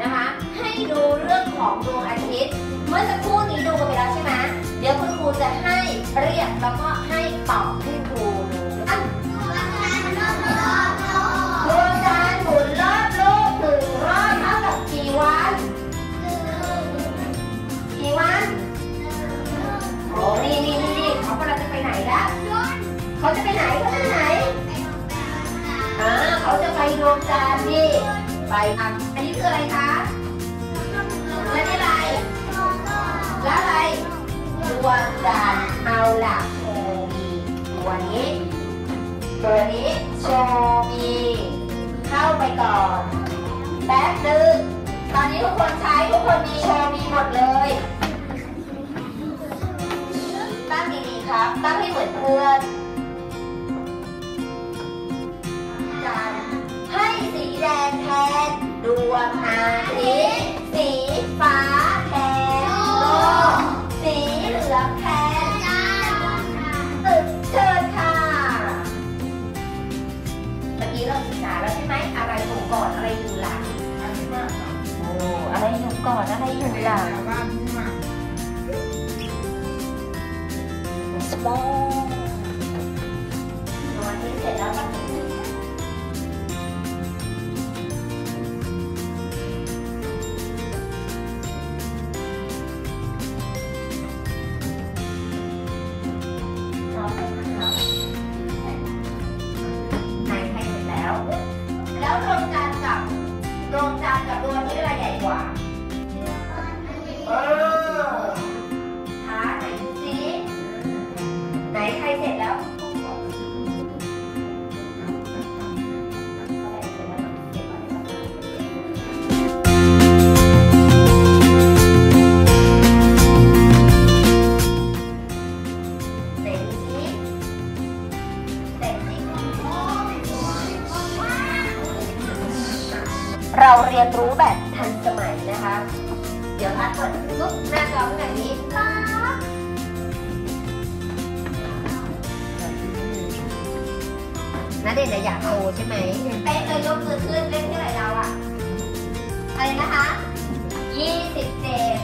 นะคะ ให้ดูเรื่องของดวงอาทิตย์ เมื่อสักครู่นี้ดูกันไปแล้วใช่ไหมเดี๋ยวคุณครูจะให้เรียกแล้วก็ให้ตอบให้ครูดูอะดวงจันทร์หมุนรอบโลกหนึ่งรอบเท่ากับกี่วันกี่วันโอ้นี่นี่นี่นี่เขากำลังจะไปไหนละเขาจะไปไหนเขาจะไปไหนอ่าเขาจะไปดวงจันทร์นี่ ไปอะอันนี้คืออะไรคะ แล้วนี่อะไร แล้วอะไรดวงจันเอาล่ะโชมีตัวนี้ ตัวนี้โชมีเข้าไปก่อน แป๊บนึงตอนนี้ทุกคนใช้ทุกคนมีโชมีหมดเลยตั้งดีๆครับ ตั้งให้เหมือนเพื่อน long เราเรียนรู้แบบทันสมัยนะคะ เดี๋ยวพัดเปิดลุกหน้าจอขนแบบนี้ป๊าบนาเดชน์น่ะอยากโชว์ใช่ไหมเป๊ะเลยยกมือขึ้นเล่นที่ไหนเราอะอะไรนะคะยี่สิบเจ็ด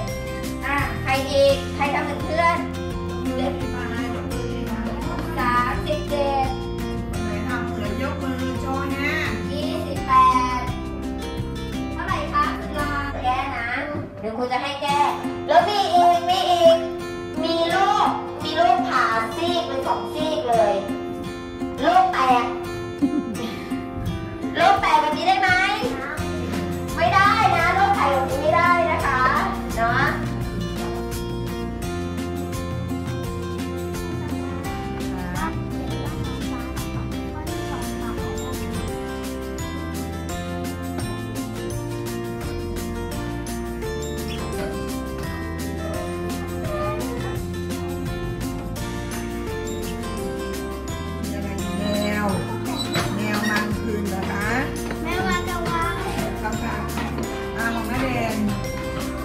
อะ ใครอีก ใครทำเป็นเพื่อนส せ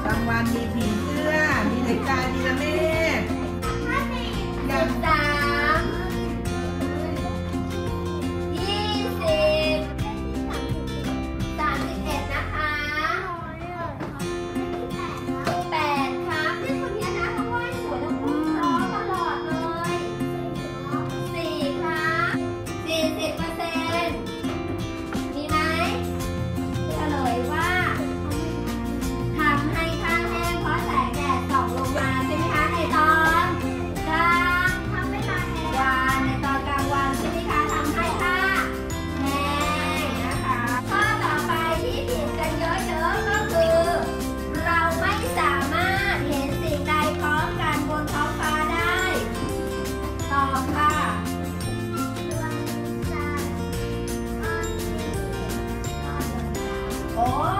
โอ้ Oh.